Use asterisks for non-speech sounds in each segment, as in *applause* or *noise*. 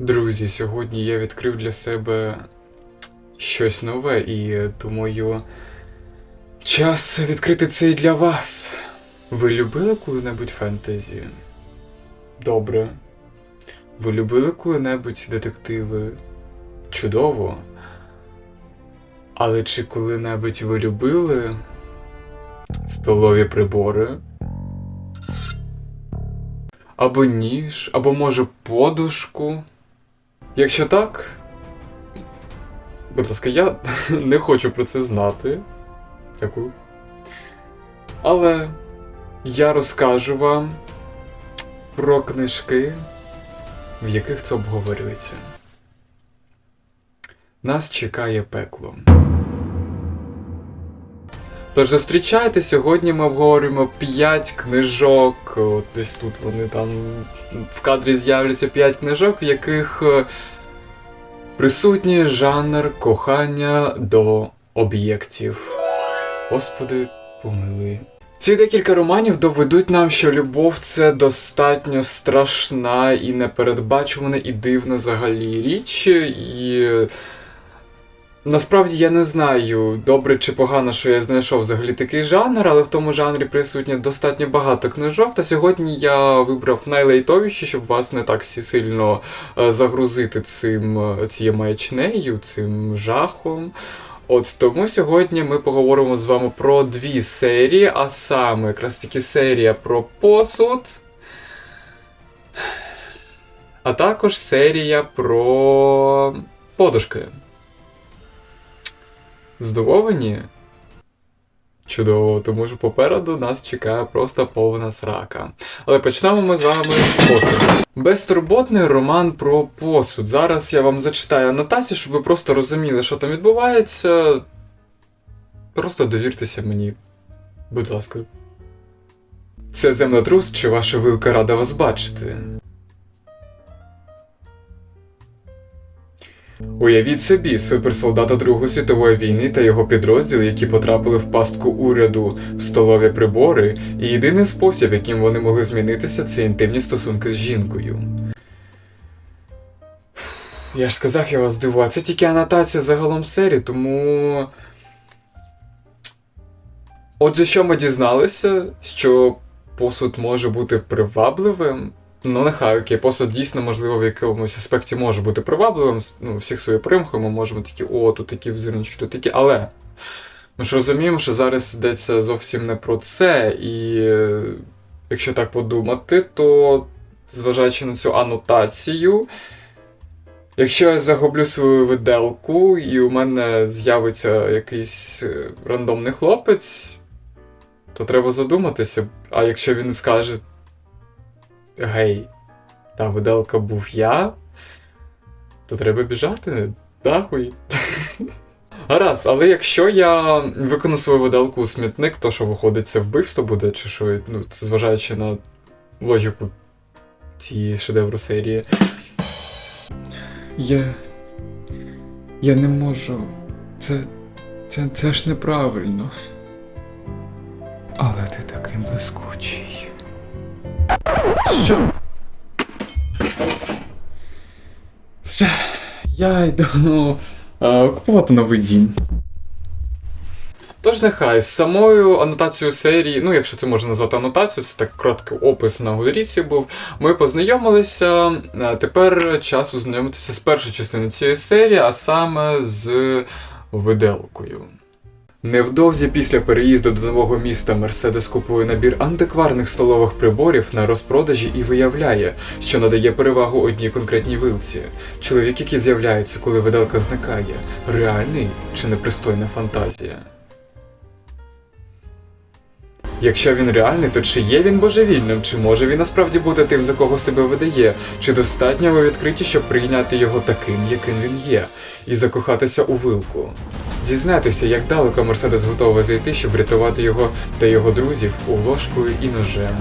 Друзі, сьогодні я відкрив для себе щось нове і думаю, час відкрити це і для вас. Ви любили коли-небудь фентезі? Добре. Ви любили коли-небудь детективи? Чудово. Але чи коли-небудь ви любили столові прибори? Або ніж, або може подушку? Якщо так, будь ласка, я *laughs* не хочу про це знати. Дякую. Але я розкажу вам про книжки, в яких це обговорюється. Нас чекає пекло. Тож зустрічайте, сьогодні ми обговорюємо 5 книжок. От десь тут вони там в кадрі з'являться 5 книжок, в яких е, присутній жанр кохання до об'єктів. Господи, помилуй. Ці декілька романів доведуть нам, що любов це достатньо страшна і непередбачувана і дивна взагалі річ. І насправді я не знаю, добре чи погано, що я знайшов взагалі такий жанр, але в тому жанрі присутні достатньо багато книжок. Та сьогодні я вибрав найлейтовіші, щоб вас не так сильно е, загрузити цим е, цією маячнею, цим жахом. От тому сьогодні ми поговоримо з вами про дві серії, а саме якраз таки серія про посуд, а також серія про подушки. Здивовані? Чудово, тому що попереду нас чекає просто повна срака. Але почнемо ми з вами з посуду. Безтурботний роман про посуд. Зараз я вам зачитаю анотацію, щоб ви просто розуміли, що там відбувається. Просто довіртеся мені, будь ласка. Це землетрус чи ваша вилка рада вас бачити? Уявіть собі, суперсолдата Другої світової війни та його підрозділи, які потрапили в пастку уряду, в столові прибори, і єдиний спосіб, яким вони могли змінитися, це інтимні стосунки з жінкою. Я ж сказав, я вас здивував. Це тільки анотація загалом серії, тому. Отже, що ми дізналися, що посуд може бути привабливим. Ну, нехай окей, посуд дійсно, можливо, в якомусь аспекті може бути привабливим. Ну, всіх свої примхи, ми можемо такі, о, тут такі взирнички, тут такі. Але ми ж розуміємо, що зараз йдеться зовсім не про це. І якщо так подумати, то зважаючи на цю анотацію, якщо я загублю свою виделку, і у мене з'явиться якийсь е, рандомний хлопець, то треба задуматися. А якщо він скаже. Гей, та виделка був я, то треба біжати, нахуй. *laughs* Гаразд, але якщо я виконую свою виделку у смітник, то що виходить, це вбивство буде, чи що, ну, зважаючи на логіку цієї шедевру серії. Я. Я не можу. Це. Це, це ж неправильно. Але ти такий блискучий. Що? Все, я йду е, купувати новий дім. Тож нехай з самою анотацією серії, ну якщо це можна назвати анотацією, це так короткий опис на Гудріці був. Ми познайомилися. е, Тепер час ознайомитися з першою частиною цієї серії, а саме з виделкою. Невдовзі після переїзду до нового міста Мерседес купує набір антикварних столових приборів на розпродажі і виявляє, що надає перевагу одній конкретній вилці. Чоловік, який з'являється, коли видалка зникає, реальний чи непристойна фантазія. Якщо він реальний, то чи є він божевільним, чи може він насправді бути тим, за кого себе видає, чи достатньо ви відкриті, щоб прийняти його таким, яким він є, і закохатися у вилку. Дізнайтеся, як далеко Мерседес готова зайти, щоб врятувати його та його друзів у ложкою і ножем.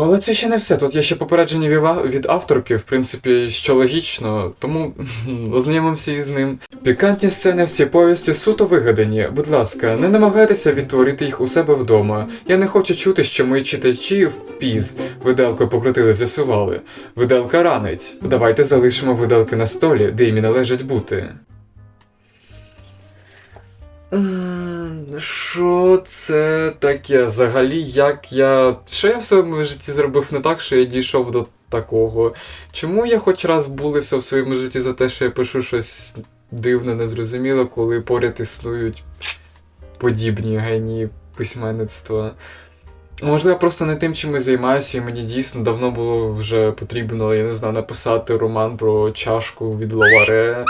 Але це ще не все. Тут є ще попередження від авторки, в принципі, що логічно, тому *laughs* ознайомимося із ним. Пікантні сцени в цій повісті суто вигадані. Будь ласка, не намагайтеся відтворити їх у себе вдома. Я не хочу чути, що мої читачі впіз виделкою покрутили, з'ясували. Виделка ранить. Давайте залишимо виделки на столі, де їм і належить бути. М, Що це таке? Взагалі, як я. Що я в своєму житті зробив не так, що я дійшов до такого? Чому я хоч раз булився в своєму житті за те, що я пишу щось дивне, незрозуміле, коли поряд існують подібні генії письменництва? Можливо, я просто не тим, чим я займаюся, і мені дійсно давно було вже потрібно, я не знаю, написати роман про чашку від Лаваре.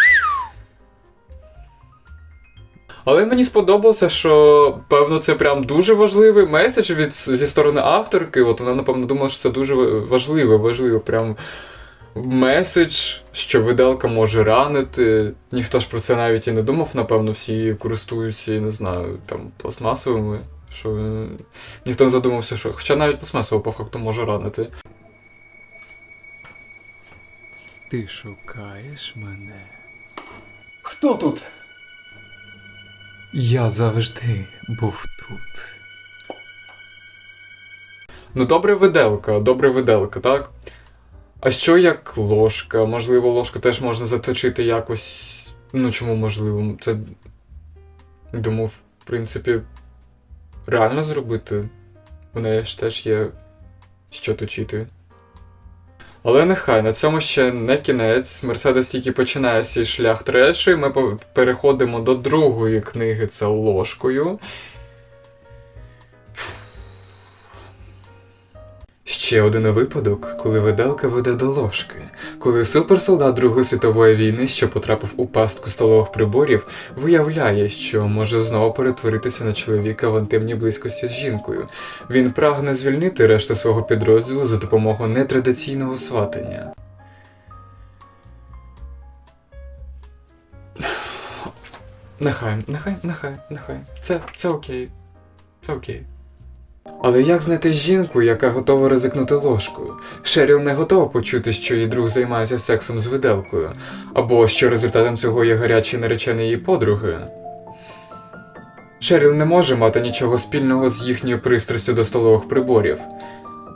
Але мені сподобалося, що певно це прям дуже важливий меседж від зі сторони авторки. От вона, напевно, думала, що це дуже важливе, важливе прям меседж, що виделка може ранити. Ніхто ж про це навіть і не думав, напевно, всі користуються, не знаю, там пластмасовими. Що е, ніхто не задумався, що. Хоча навіть пластмасово по факту може ранити. Ти шукаєш мене. Хто тут? Я завжди був тут. Ну, добре виделка, добре виделка, так? А що як ложка? Можливо, ложку теж можна заточити якось. Ну, чому можливо? Це. Думаю, в принципі, реально зробити. В неї ж теж є що точити. Але нехай, на цьому ще не кінець. Мерседес тільки починає свій шлях трешу, ми переходимо до другої книги, це ложкою. Ще один випадок, коли виделка веде до ложки. Коли суперсолдат Другої світової війни, що потрапив у пастку столових приборів, виявляє, що може знову перетворитися на чоловіка в інтимній близькості з жінкою. Він прагне звільнити решту свого підрозділу за допомогою нетрадиційного сватання. Нехай, нехай, нехай, нехай. Це, це окей. Це окей. Але як знайти жінку, яка готова ризикнути ложкою? Шеріл не готова почути, що її друг займається сексом з виделкою, або що результатом цього є гарячий наречений її подруги. Шеріл не може мати нічого спільного з їхньою пристрастю до столових приборів,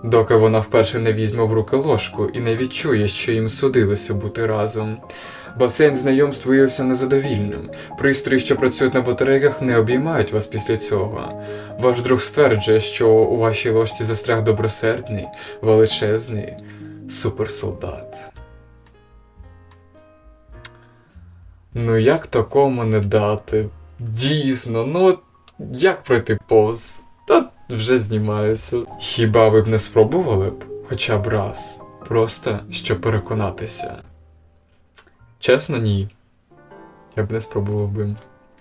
доки вона вперше не візьме в руки ложку і не відчує, що їм судилося бути разом. Басейн знайомств виявився незадовільним. Пристрої, що працюють на батарейках, не обіймають вас після цього. Ваш друг стверджує, що у вашій ложці застряг добросердний, величезний суперсолдат. Ну як такому не дати? Дійсно, ну як пройти повз? Та вже знімаюся. Хіба ви б не спробували б хоча б раз? Просто щоб переконатися. Чесно, ні. Я б не спробував би.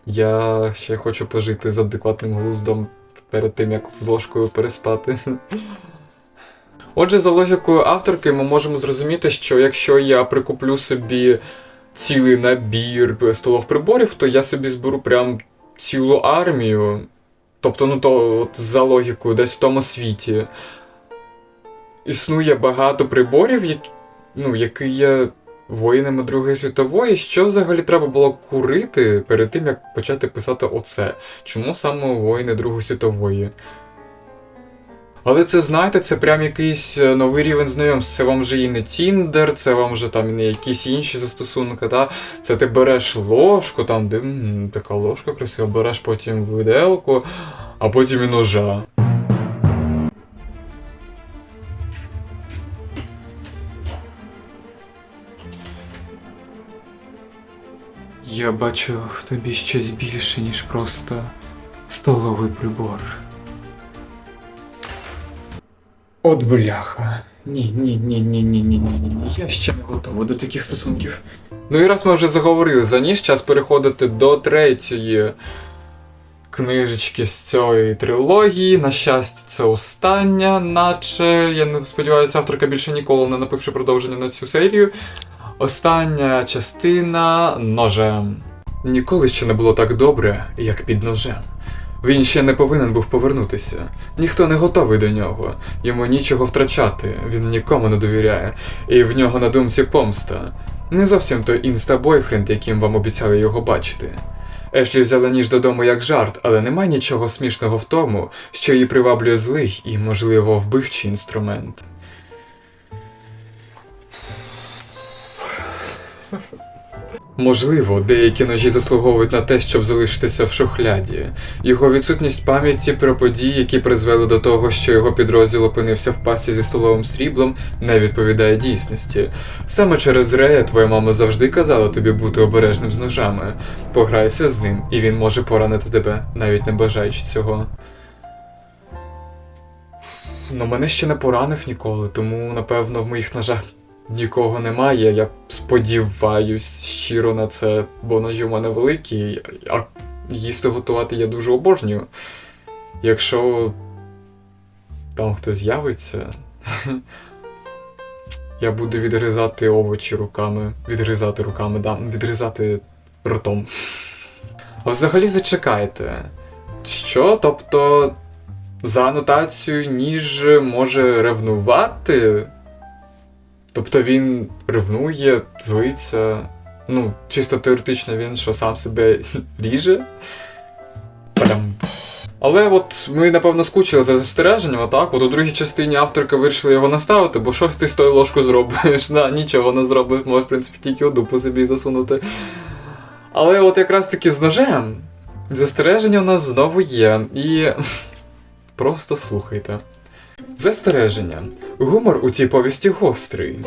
Я ще хочу пожити з адекватним глуздом перед тим, як з ложкою переспати. Отже, за логікою авторки, ми можемо зрозуміти, що якщо я прикуплю собі цілий набір столових приборів, то я собі зберу прям цілу армію. Тобто, ну то от за логікою, десь в тому світі. Існує багато приборів, які, ну, які є воїнами Другої світової. Що взагалі треба було курити перед тим, як почати писати оце? Чому саме воїни Другої світової? Але це, знаєте, це прям якийсь е, новий рівень знайомств. Це вам вже і не Тіндер, це вам вже там і не якісь інші застосунки, та? Це ти береш ложку, там, де м, така ложка красива, береш потім виделку, а потім і ножа. Я бачу в тобі щось більше, ніж просто столовий прибор. От бляха. Ні, ні, ні, ні, ні, ні, ні, ні, ні. Я ще не готова до таких стосунків. Ну і раз ми вже заговорили за ніж, час переходити до третьої книжечки з цієї трилогії. На щастя, це остання, наче я не сподіваюся, авторка більше ніколи не напивши продовження на цю серію. Остання частина ножем. Ніколи ще не було так добре, як під ножем. Він ще не повинен був повернутися. Ніхто не готовий до нього. Йому нічого втрачати, він нікому не довіряє, і в нього на думці помста. Не зовсім той інста-бойфренд, яким вам обіцяли його бачити. Ешлі взяла ніж додому як жарт, але немає нічого смішного в тому, що її приваблює злий і, можливо, вбивчий інструмент. Можливо, деякі ножі заслуговують на те, щоб залишитися в шухляді. Його відсутність пам'яті про події, які призвели до того, що його підрозділ опинився в пасті зі столовим сріблом, не відповідає дійсності. Саме через Рея твоя мама завжди казала тобі бути обережним з ножами. Пограйся з ним, і він може поранити тебе, навіть не бажаючи цього. Ну, мене ще не поранив ніколи, тому, напевно, в моїх ножах нікого немає. Я сподіваюсь щиро на це, бо ножі в мене великі, а їсти готувати я дуже обожнюю. Якщо там хтось з'явиться, *laughs* я буду відгризати овочі руками. Відгризати руками, да, відгризати ротом. А взагалі зачекайте. Що? Тобто, за анотацією ніж може ревнувати? Тобто він ревнує, злиться. Ну, чисто теоретично він що сам себе *laughs* ріже. Прям. Але от ми, напевно, скучили за застереженням, так? От у другій частині авторка вирішила його наставити, бо що ти з тою ложку зробиш? *laughs* Да, нічого не зробиш, можеш, в принципі, тільки у дупу собі засунути. Але от якраз таки з ножем застереження у нас знову є. І *laughs* просто слухайте. Застереження. Гумор у цій повісті гострий.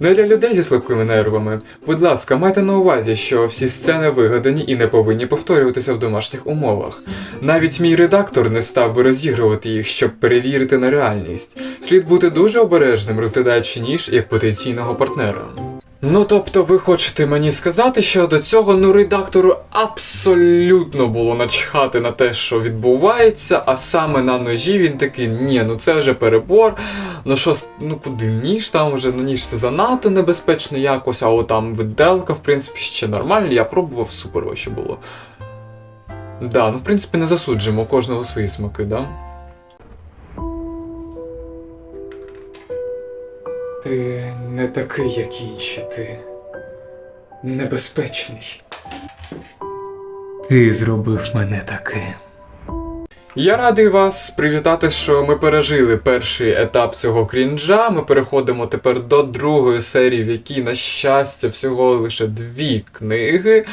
Не для людей зі слабкими нервами. Будь ласка, майте на увазі, що всі сцени вигадані і не повинні повторюватися в домашніх умовах. Навіть мій редактор не став би розігрувати їх, щоб перевірити на реальність. Слід бути дуже обережним, розглядаючи ніж як потенційного партнера. Ну тобто, ви хочете мені сказати, що до цього ну редактору абсолютно було начхати на те, що відбувається, а саме на ножі він такий, ні, ну це вже перебор. Ну що, ну куди ніж там вже, ну ніж це занадто небезпечно якось, а от там виделка, в принципі, ще нормально, я пробував, супер вообще було. Да, ну в принципі не засуджуємо, кожного свої смаки, да? Ти не такий, як інші, ти небезпечний. Ти зробив мене таким. Я радий вас привітати, що ми пережили перший етап цього крінжа. Ми переходимо тепер до другої серії, в якій, на щастя, всього лише дві книги.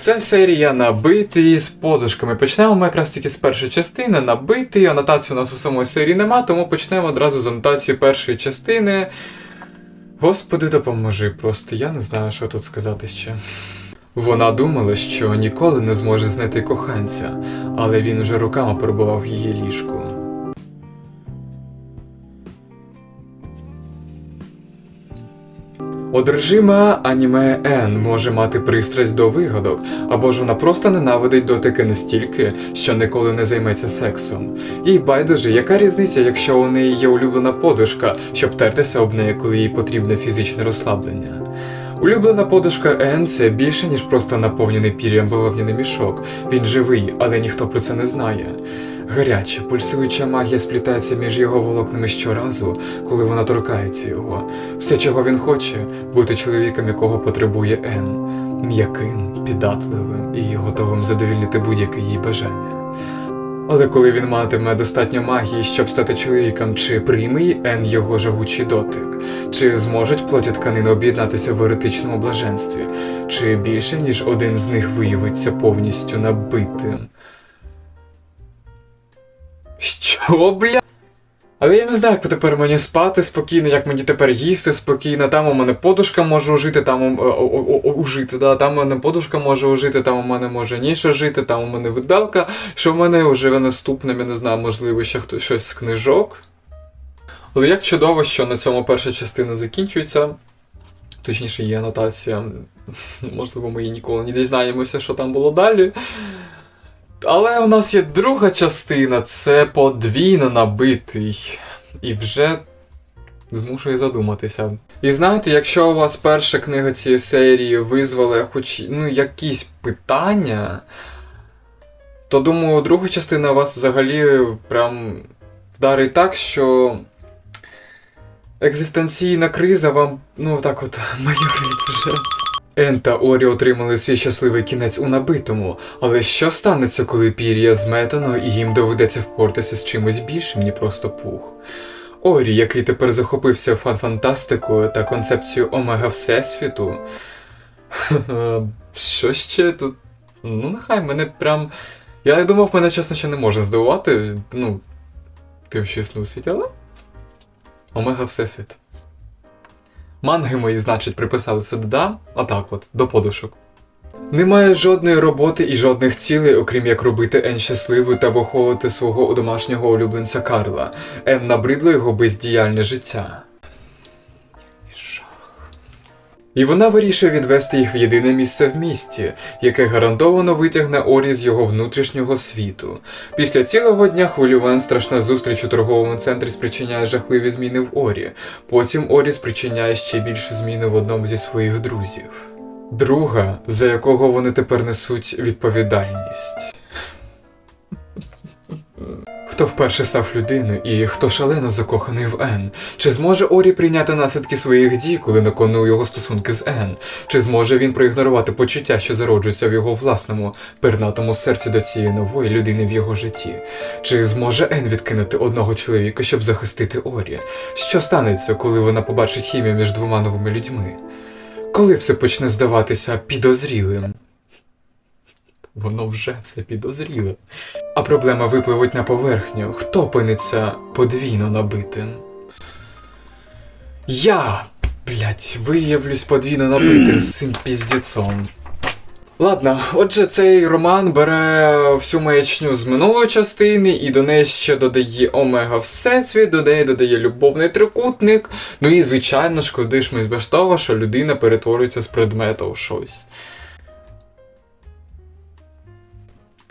Це серія набитий з подушками. Почнемо ми якраз таки з першої частини. Набитий. Анотації у нас у самої серії нема, тому почнемо одразу з анотації першої частини. Господи, допоможи просто, я не знаю, що тут сказати ще. Вона думала, що ніколи не зможе знайти коханця, але він уже руками перебував її ліжку. Одержима аніме Ен може мати пристрасть до вигадок, або ж вона просто ненавидить дотики настільки, що ніколи не займеться сексом. Їй байдуже, яка різниця, якщо у неї є улюблена подушка, щоб тертися об неї, коли їй потрібне фізичне розслаблення. Улюблена подушка Ен це більше, ніж просто наповнений пір'ям бавовняний мішок. Він живий, але ніхто про це не знає. Гаряча, пульсуюча магія сплітається між його волокнами щоразу, коли вона торкається його. Все, чого він хоче, бути чоловіком, якого потребує Ен, м'яким, піддатливим і готовим задовільнити будь-яке її бажання. Але коли він матиме достатньо магії, щоб стати чоловіком, чи прийме Ен його жагучий дотик, чи зможуть плоті тканини об'єднатися в еретичному блаженстві, чи більше, ніж один з них виявиться повністю набитим. Що, бля? Але я не знаю, як тепер мені спати спокійно, як мені тепер їсти спокійно. Там у мене подушка може ужити, там у, о- о- о- ужити, да, там у мене подушка може ужити, там у мене може ніша жити, там у мене видалка, що в мене вже наступним, я не знаю, можливо, ще хтось щось з книжок. Але як чудово, що на цьому перша частина закінчується. Точніше, є анотація. Можливо, ми і ніколи не дізнаємося, що там було далі. Але у нас є друга частина, це подвійно набитий. І вже змушує задуматися. І знаєте, якщо у вас перша книга цієї серії визвала хоч ну, якісь питання, то думаю, друга частина вас взагалі прям вдарить так, що екзистенційна криза вам, ну так от, *laughs* майорить вже. Ен та Орі отримали свій щасливий кінець у набитому, але що станеться, коли пір'я зметано і їм доведеться впортатися з чимось більшим, ні просто пух? Орі, який тепер захопився фан-фантастикою та концепцією Омега Всесвіту. *laughs* Що ще тут? Ну, нехай мене прям. Я думав, мене чесно ще не можна здивувати. Ну, тим, що існує у але. Омега Всесвіт. Манги мої, значить, приписали сюди, отак от, до подушок. Немає жодної роботи і жодних цілей, окрім як робити Ен щасливою та виховувати свого домашнього улюбленця Карла. Ен набридло його бездіяльне життя. І вона вирішує відвести їх в єдине місце в місті, яке гарантовано витягне Орі з його внутрішнього світу. Після цілого дня хвилювань страшна зустріч у торговому центрі спричиняє жахливі зміни в Орі. Потім Орі спричиняє ще більше зміни в одному зі своїх друзів. Друга, за якого вони тепер несуть відповідальність. Хто вперше став людиною і хто шалено закоханий в Ен? Чи зможе Орі прийняти наслідки своїх дій, коли на кону його стосунки з Ен? Чи зможе він проігнорувати почуття, що зароджуються в його власному пернатому серці до цієї нової людини в його житті? Чи зможе Ен відкинути одного чоловіка, щоб захистити Орі? Що станеться, коли вона побачить хімію між двома новими людьми? Коли все почне здаватися підозрілим? Воно вже все підозріле. А проблема випливуть на поверхню. Хто опиниться подвійно набитим? Я, блять, виявлюсь подвійно набитим з цим піздецом. Ладно, отже, цей роман бере всю маячню з минулої частини і до неї ще додає Омега Всесвіт, до неї додає любовний трикутник. Ну і, звичайно ж, куди ми без того, що людина перетворюється з предмета у щось.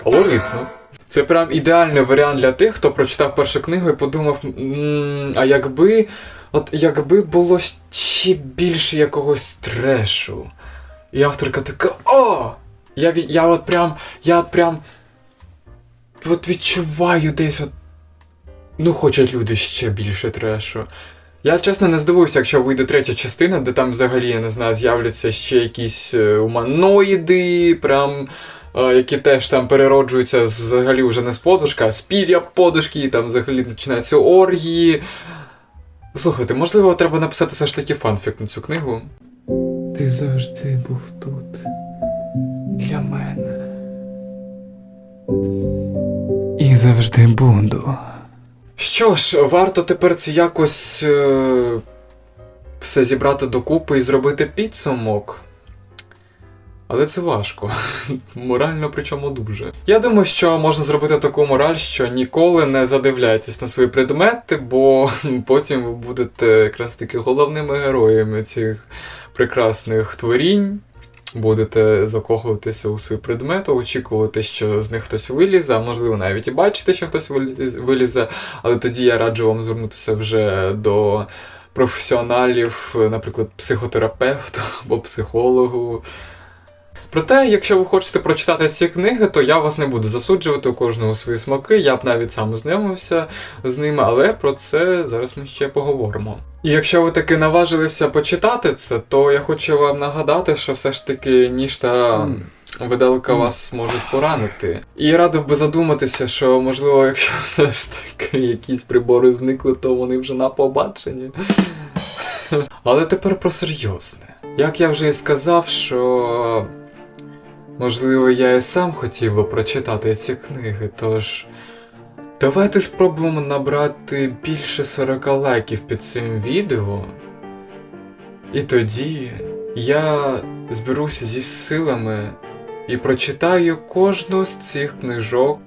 Колоритно. Це прям ідеальний варіант для тих, хто прочитав першу книгу і подумав, «М, а якби. От якби було ще більше якогось трешу. І авторка така. О! Я, я от прям. Я от прям. От відчуваю десь от. Ну, хочуть люди ще більше трешу. Я чесно не здивуюся, якщо вийде третя частина, де там взагалі, я не знаю, з'являться ще якісь е, уманоїди, прям. Е, Які теж там перероджуються взагалі вже не з подушка, а з пір'я подушки, і там взагалі починаються оргії. Слухайте, можливо, треба написати все ж таки фанфік на цю книгу. Ти завжди був тут. Для мене. І завжди буду. Що ж, варто тепер це якось е, все зібрати докупи і зробити підсумок. Але це важко. *laughs* Морально причому дуже. Я думаю, що можна зробити таку мораль, що ніколи не задивляйтесь на свої предмети, бо *laughs* потім ви будете якраз таки головними героями цих прекрасних творінь. Будете закохуватися у свої предмети, очікувати, що з них хтось вилізе, а можливо навіть і бачите, що хтось вилізе, але тоді я раджу вам звернутися вже до професіоналів, наприклад, психотерапевта або психологу. Проте, якщо ви хочете прочитати ці книги, то я вас не буду засуджувати у кожного свої смаки. Я б навіть сам ознайомився з ними, але про це зараз ми ще поговоримо. І якщо ви таки наважилися почитати це, то я хочу вам нагадати, що все ж таки ніж та виделка вас можуть поранити. І радив би задуматися, що можливо, якщо *laughs* все ж таки якісь прибори зникли, то вони вже на побаченні. *laughs* Але тепер про серйозне. Як я вже і сказав, що можливо я і сам хотів би прочитати ці книги, тож. Давайте спробуємо набрати більше 40 лайків під цим відео. І тоді я зберуся зі силами і прочитаю кожну з цих книжок,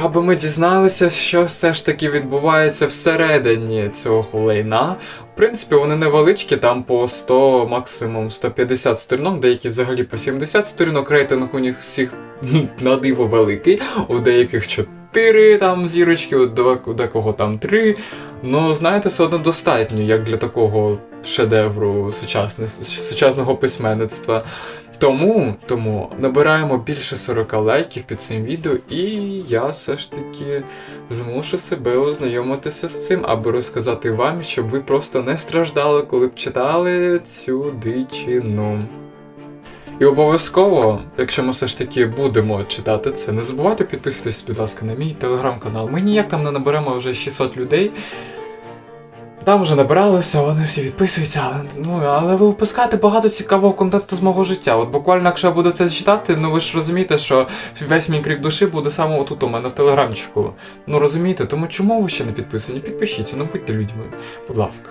аби ми дізналися, що все ж таки відбувається всередині цього лайна. Принципі, вони невеличкі, там по 100, максимум 150 сторінок, деякі взагалі по 70 сторінок, рейтинг у них всіх *laughs* на диво великий, у деяких 4 там зірочки, у де- декого там 3. Ну, знаєте, все одно достатньо, як для такого шедевру сучасного письменництва. Тому, тому набираємо більше 40 лайків під цим відео, і я все ж таки змушу себе ознайомитися з цим, аби розказати вам, щоб ви просто не страждали, коли б читали цю дичину. І обов'язково, якщо ми все ж таки будемо читати це, не забувайте підписуватись, будь ласка, на мій телеграм-канал. Ми ніяк там не наберемо вже 600 людей. Там вже набиралося, вони всі відписуються, але, ну, але ви випускаєте багато цікавого контенту з мого життя. От буквально, якщо я буду це читати, ну ви ж розумієте, що весь мій крик душі буде саме отут у мене в телеграмчику. Ну розумієте, тому чому ви ще не підписані? Підпишіться, ну будьте людьми, будь ласка.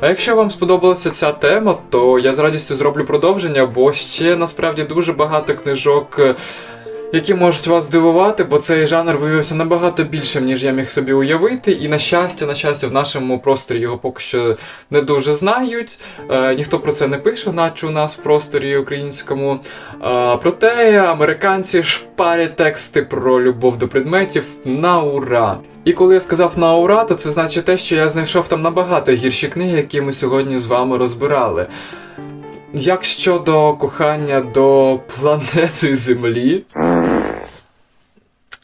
А якщо вам сподобалася ця тема, то я з радістю зроблю продовження, бо ще насправді дуже багато книжок, які можуть вас здивувати, бо цей жанр виявився набагато більшим, ніж я міг собі уявити. І на щастя, на щастя, в нашому просторі його поки що не дуже знають. Е, ніхто про це не пише, наче у нас в просторі українському. Е, проте американці шпарять тексти про любов до предметів на ура. І коли я сказав на ура, то це значить те, що я знайшов там набагато гірші книги, які ми сьогодні з вами розбирали. Як щодо кохання до планети Землі.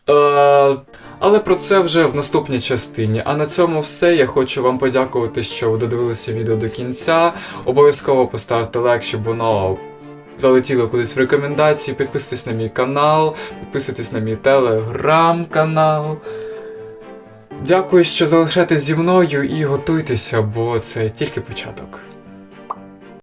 Е, але про це вже в наступній частині. А на цьому все. Я хочу вам подякувати, що ви додивилися відео до кінця. Обов'язково поставте лайк, щоб воно залетіло кудись в рекомендації. Підписуйтесь на мій канал, підписуйтесь на мій телеграм-канал. Дякую, що залишаєтесь зі мною і готуйтеся, бо це тільки початок.